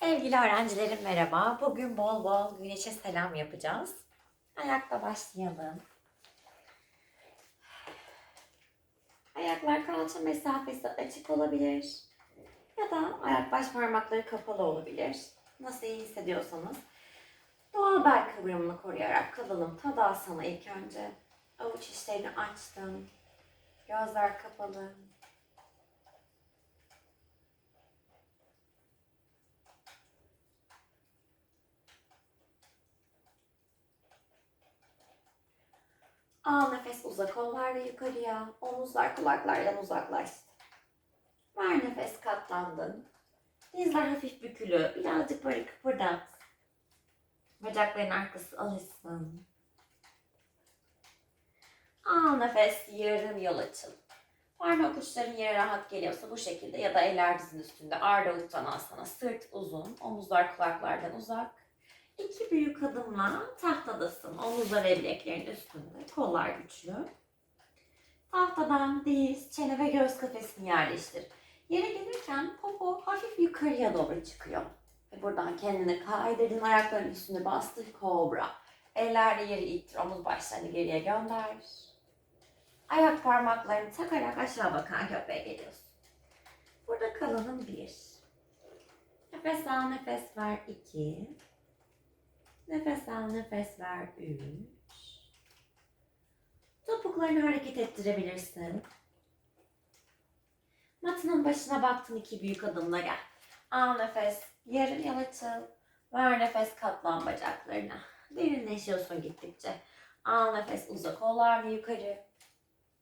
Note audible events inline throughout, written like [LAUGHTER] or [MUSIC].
Sevgili öğrencilerim merhaba. Bugün bol bol güneşe selam yapacağız. Ayakta başlayalım. Ayaklar kalça mesafesi açık olabilir. Ya da ayak baş parmakları kapalı olabilir. Nasıl iyi hissediyorsanız. Doğal bel kıvrımını koruyarak kalalım. Tadasana ilk önce. Avuç içlerini açtım. Gözler kapalı. Al nefes uzak kollarla yukarıya. Omuzlar kulaklardan uzaklaştı. Ver nefes katlandın. Dizler hafif bükülü. Birazcık böyle kıpırdat. Bacakların arkası alışsın. Al nefes yarım yol açıl. Parmak uçların yere rahat geliyorsa bu şekilde ya da eller dizin üstünde Arda Uttanasana. Sırt uzun, omuzlar kulaklardan uzak. İki büyük adımla tahtadasın. Omuzlar ve bileklerin üstünde. Kollar güçlü. Tahtadan diz, çene ve göğüs kafesini yerleştir. Yere gelirken popo hafif yukarıya doğru çıkıyor. Ve buradan kendini kaydırdın. Ayakların üstüne bastır. Kobra. Ellerle yeri ittir. Omuz başlarını geriye gönder. Ayak parmaklarını takarak aşağı bakan köpeğe geliyorsun. Burada kalanın bir. Nefes al, nefes ver iki. Nefes al, nefes ver. Üç. Topuklarını hareket ettirebilirsin. Matının başına baktın iki büyük adımla gel. Al nefes, yarım yal açıl. Ver nefes, katlan bacaklarına. Derinleşiyorsun gittikçe. Al nefes, uzak kollarla yukarı.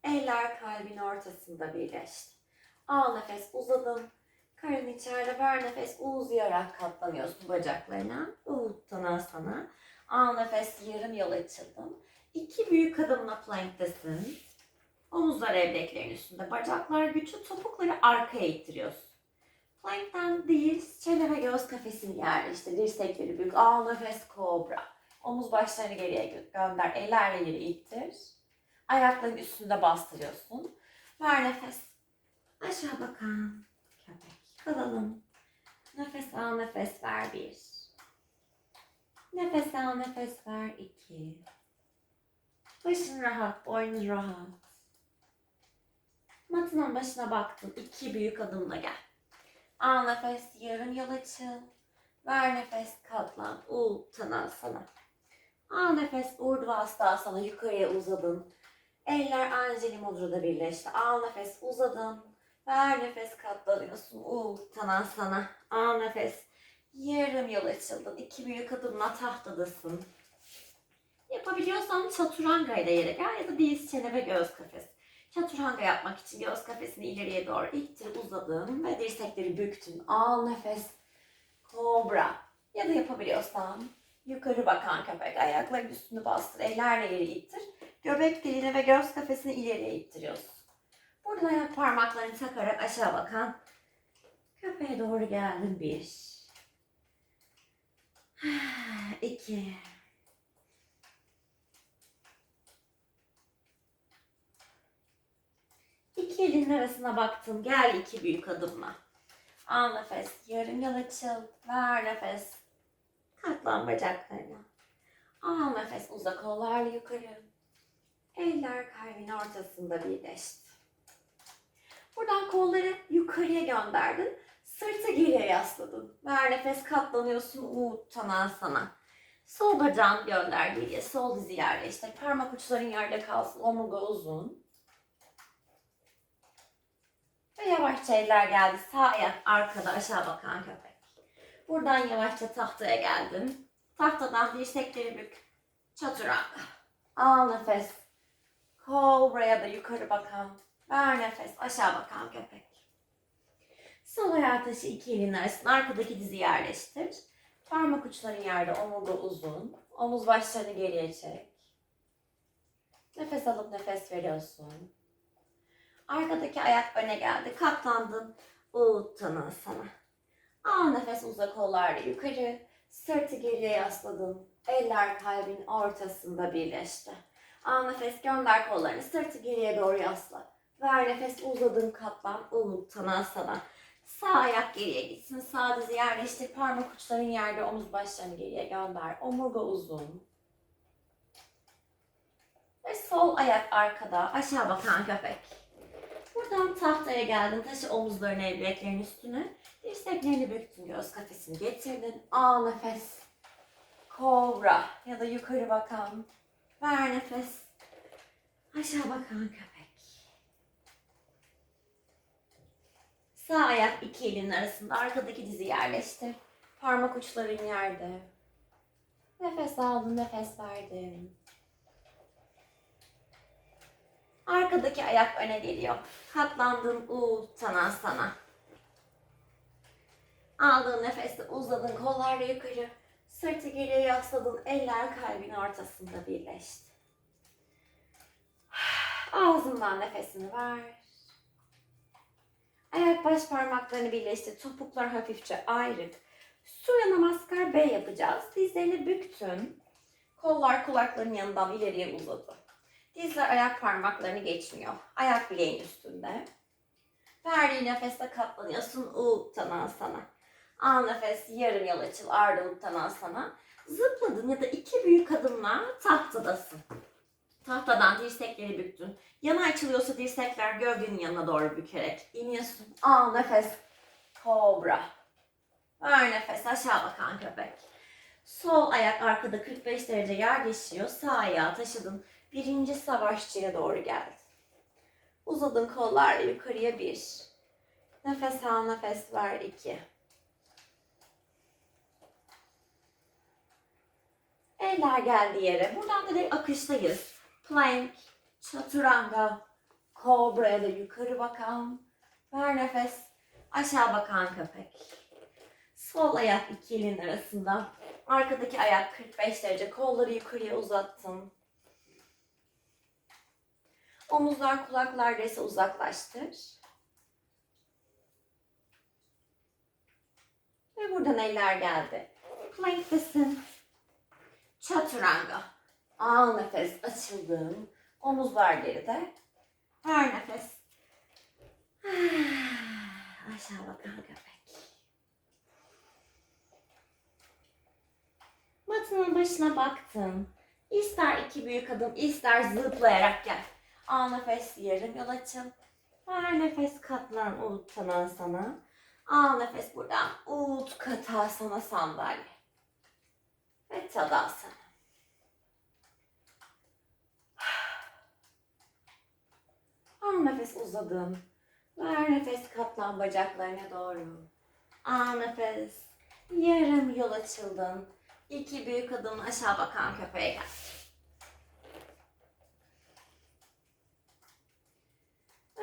Eller kalbin ortasında birleşti. Al nefes, uzadın. Karın içeride ver nefes uzayarak katlanıyorsun bacaklarına. Uttanasana. Al nefes yarım yol açıldım. İki büyük adımla planktesin. Omuzlar evdeklerin üstünde. Bacaklar güçlü. Topukları arkaya ittiriyorsun. Plankten diz, çene ve göğüs kafesini yerleştir. Dirsekleri büyük. Al nefes kobra. Omuz başlarını geriye gö- gönder. Ellerle yeri ittir. Ayakların üstünde bastırıyorsun. Ver nefes. Aşağı bakan köpek. Kalalım. Nefes al, nefes ver bir. Nefes al, nefes ver iki. Başın rahat, boynun rahat. Matının başına baktın. iki büyük adımla gel. Al nefes, yarım yol açıl. Ver nefes, katlan. Uttanasana. Al nefes, urdhvastasana. Yukarıya uzadın. Eller Anjali Mudra'da birleşti. Al nefes, uzadın. Ver nefes katlanıyorsun. Uttanasana. Al nefes. Yarım yol açıldın. İki büyük adımla tahtadasın. Yapabiliyorsan chaturanga ile yere gel ya da diz, çene ve göğüs kafesi. Chaturanga yapmak için göğüs kafesini ileriye doğru ittir, uzadın ve dirsekleri büktün. Al nefes. Kobra. Ya da yapabiliyorsan yukarı bakan köpek. Ayakların üstünü bastır, ellerle yeri ittir. Göbek deliğine ve göğüs kafesini ileriye ittiriyorsun. Buradan ayak parmaklarını takarak aşağı bakan köpeğe doğru geldin. Bir. [SIGHS] İki. İki elin arasına baktın. Gel iki büyük adımla. Al nefes. Yarım yıl açıl. Ver nefes. Katlan bacaklarına. Al nefes. Uzak kollarla yukarı. Eller kalbin ortasında birleşti. Buradan kolları yukarıya gönderdin. Sırtı geriye yasladın. Ver nefes katlanıyorsun. Uttanasana. Sol bacağını gönder geriye. Sol dizi yerleştir. Parmak uçların yerde kalsın. Omurga uzun. Ve yavaşça eller geldi. Sağ ayak arkada aşağı bakan köpek. Buradan yavaşça tahtaya geldin. Tahtadan dirsekleri bük. Çaturanga. Al nefes. Kobra'ya da yukarı bakan. Ver nefes. Aşağı bakan köpek. Sol ayağı taşı iki elin arasına arkadaki dizi yerleştir. Parmak uçların yerde, omurga uzun. Omuz başlarını geriye çek. Nefes alıp nefes veriyorsun. Arkadaki ayak öne geldi. Katlandın. Uttanasana. Al nefes uzak kollarla yukarı. Sırtı geriye yasladın. Eller kalbin ortasında birleşti. Al nefes gönder kollarını. Sırtı geriye doğru yasla. Ver nefes uzadın katlan. Uttanasana. Sağ ayak geriye gitsin. Sağ dizi yerleştir. Parmak uçların yerde. Omuz başlarını geriye gönder. Omurga uzun. Ve sol ayak arkada. Aşağı bakan köpek. Buradan tahtaya geldin. Taşı omuzlarını el üstüne. Dirseklerini büktün. Göz kafesini getirdin. Al nefes. Kobra ya da yukarı bakan. Ver nefes. Aşağı bakan köpek. Sağ ayak iki elin arasında arkadaki dizi yerleştir. Parmak uçların yerde. Nefes aldın, nefes verdin. Arkadaki ayak öne geliyor. Katlandın Uttanasana. Aldığın nefeste uzadın kollarla yukarı. Sırtı geriye yasladın. Eller kalbin ortasında birleşti. [SIGHS] Ağzından nefesini ver. Ayak baş parmaklarını birleştir. Topuklar hafifçe ayrık. Surya Namaskar B yapacağız. Dizlerini büktün. Kollar kulakların yanından ileriye uzadı. Dizler ayak parmaklarını geçmiyor. Ayak bileğin üstünde. Verdiğin nefeste katlanıyorsun. Uttanasana. Al nefes yarım yol açıl. Arda Uttanasana. Zıpladın ya da iki büyük adımla tahtadasın. Tahtadan dirsekleri büktün. Yana açılıyorsa dirsekler gövdenin yanına doğru bükerek iniyorsun. Al nefes. Kobra. Ver nefes. Aşağı bakan köpek. Sol ayak arkada 45 derece yerleşiyor. Sağ ayağı taşıdın. Birinci savaşçıya doğru geldin. Uzadın kollarla yukarıya bir. Nefes al, nefes ver iki. Eller geldi yere. Buradan da direkt akıştayız. Plank, chaturanga, kobra ya da yukarı bakan. Ver nefes. Aşağı bakan köpek. Sol ayak iki elin arasında. Arkadaki ayak 45 derece. Kolları yukarıya uzattın. Omuzlar kulaklar ise uzaklaştır. Ve buradan eller geldi. Plank'tesin. Chaturanga. Al nefes açıldım. Omuzlar geride. Ver nefes. [SIGHS] Aşağı bakan köpek. Matının başına baktın. İster iki büyük adım, ister zıplayarak gel. Al nefes yarım yol açıl. Ver nefes katlan Uttanasana sana. Al nefes buradan Ut katasana sandalye. Ve tadasana. Al nefes uzadın. Ver nefes katlan bacaklarına doğru. Al nefes. Yarım yol açıldın. İki büyük adım aşağı bakan köpeğe gel.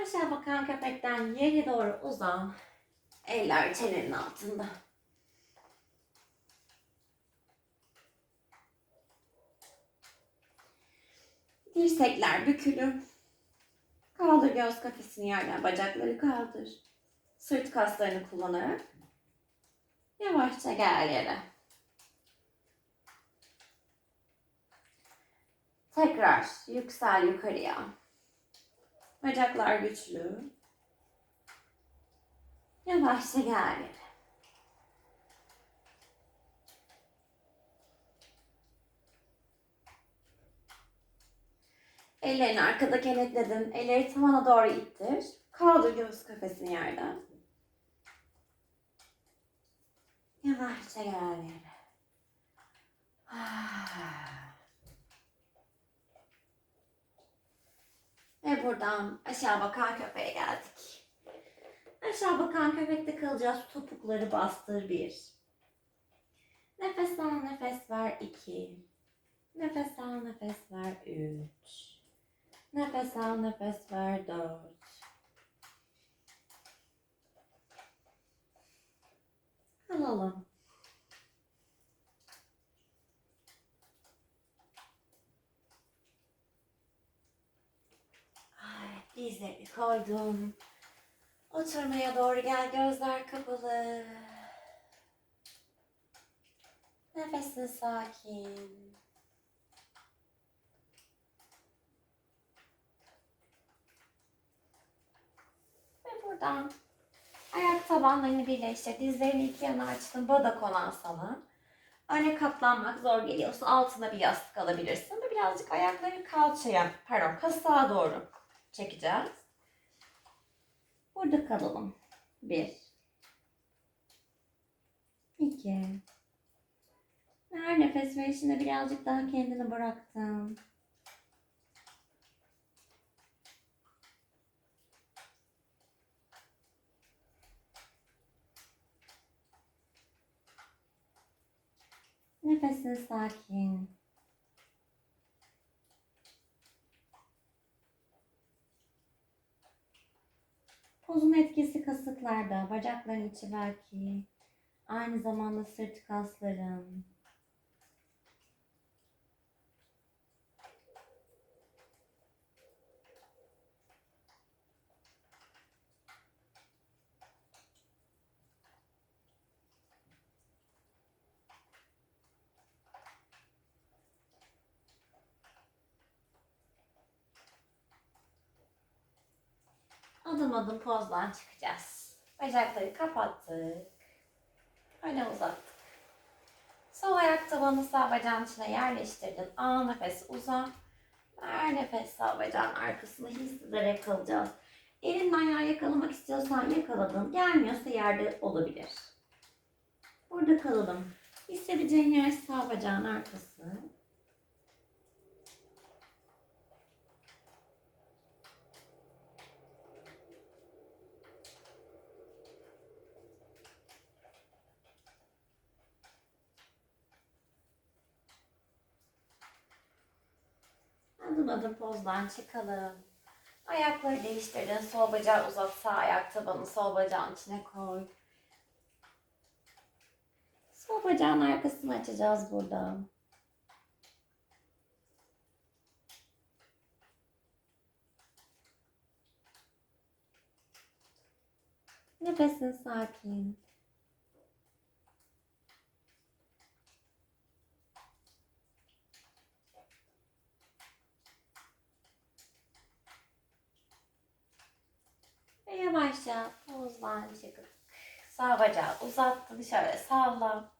Aşağı bakan köpekten yere doğru uzan. Eller çenenin altında. Dirsekler bükülü. Kaldır göz kafesini yerden, bacakları kaldır. Sırt kaslarını kullanarak yavaşça gel yere. Tekrar yüksel yukarıya. Bacaklar güçlü. Yavaşça gel yere. Ellerini arkada kenetledin. Elleri tavana doğru ittir. Kaldır göğüs kafesini yerden. Yavaşça gel yere. [SIGHS] Ve buradan aşağı bakan köpeğe geldik. Aşağı bakan köpekte kalacağız. Topukları bastır bir. Nefes al, nefes ver iki. Nefes al, nefes ver üç. Nefes al, nefes ver dört. Alalım. Ay, dizleri koydum. Oturmaya doğru gel, gözler kapalı. Nefesin sakin. Ve buradan ayak tabanlarını birleştir. Dizlerini iki yana açtın. Bada konan sana. Öne katlanmak zor geliyorsa altına bir yastık alabilirsin. Ve birazcık ayakları kalçaya, pardon kasığa doğru çekeceğiz. Burada kalalım. Bir. İki. Her nefes verişinde birazcık daha kendini bıraktın. Nefesin sakin. Pozun etkisi kasıklarda, bacakların içi belki. Aynı zamanda sırt kasların. Adım adım pozdan çıkacağız. Bacakları kapattık. Öyle uzattık. Sol ayak tabanı sağ bacağın içine yerleştirdin. Al nefes uza. Ver nefes sağ bacağın arkasını hissederek kalacağız. Elinle ayağı yakalamak istiyorsan yakaladın. Gelmiyorsa yerde olabilir. Burada kalalım. Hissedeceğin yer sağ bacağın arkası. Adım pozdan çıkalım. Ayakları değiştirdin. Sol bacağı uzat. Sağ ayak tabanı sol bacağın içine koy. Sol bacağın arkasını açacağız burada. Nefesin sakin. Ve yavaşça pozdan çıkıp sağ bacağı uzattın şöyle salla.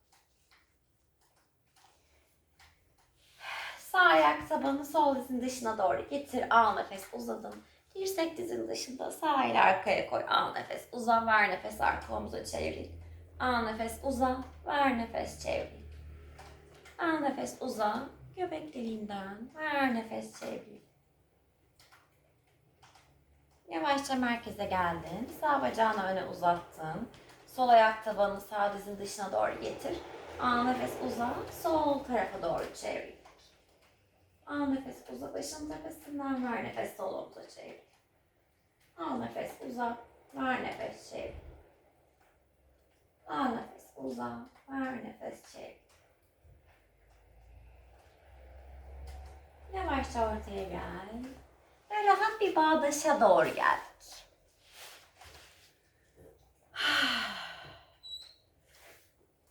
Sağ ayak tabanı sol dizin dışına doğru getir. Al nefes uzadım. Dirsek dizin dışında sağ ile arkaya koy. Al nefes uza. Ver nefes arka omuza çevir. Al nefes uza. Ver nefes çevir. Al nefes uza. Göbek deliğinden. Ver nefes çevir. Yavaşça merkeze geldin. Sağ bacağını öne uzattın. Sol ayak tabanını sağ dizin dışına doğru getir. Al nefes uza. Sol tarafa doğru çevir. Al nefes uza. Başın tepesinden ver nefes sol omuza çevir. Al nefes uza. Ver nefes çevir. Al nefes uza. Ver nefes çevir. Yavaşça ortaya gel. Ve rahat bir bağdaşa doğru geldik. [SIGHS]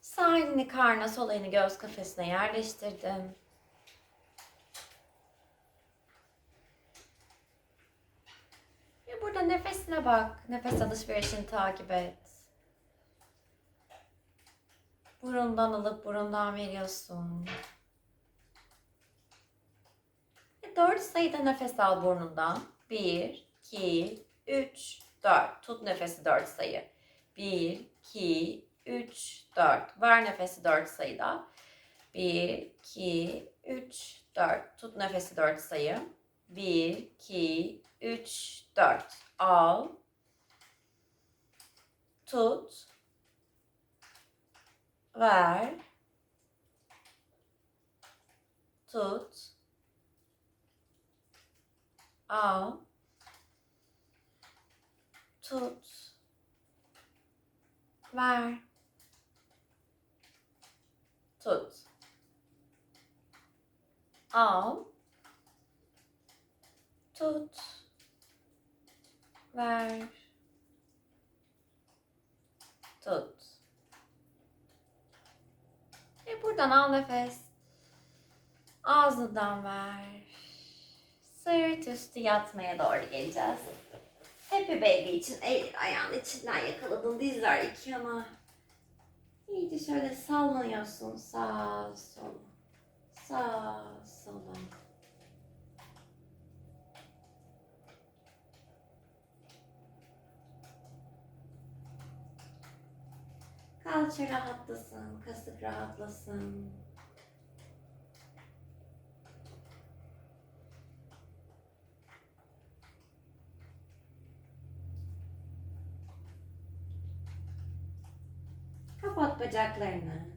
Sağ elini karna, sol elini göğüs kafesine yerleştirdim. Ve burada nefesine bak. Nefes alışverişini takip et. Burundan alıp burundan veriyorsun. Ve Dört sayıda nefes al burnundan. Bir, iki, üç, dört. Tut nefesi dört sayı. Bir, iki, üç, dört. Ver nefesi dört sayıda. Bir, iki, üç, dört. Tut nefesi dört sayı. Bir, iki, üç, dört. Al. Tut. Ver. Tut. Al. Tut. Ver. Tut. Al. Tut. Ver. Tut. Ve buradan al nefes. Ağzından ver. Sırt üstü yatmaya doğru geleceğiz. Happy Baby için el ayağın içinden yakaladın dizler iki yana. İyice şöyle sallanıyorsun sağ sola. Sağ sola. Kalça rahatlasın, kasık rahatlasın. Bacaklarını.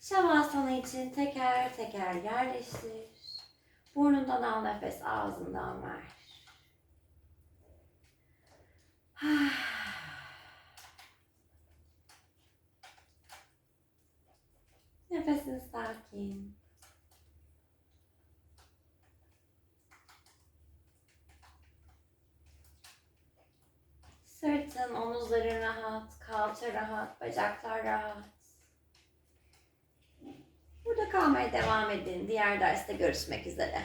Şavasana için teker teker yerleştir. Burnundan al nefes, ağzından ver. [SIGHS] Nefesin sakin. Kalça rahat, bacaklar rahat. Burada kalmaya devam edin. Diğer derste görüşmek üzere.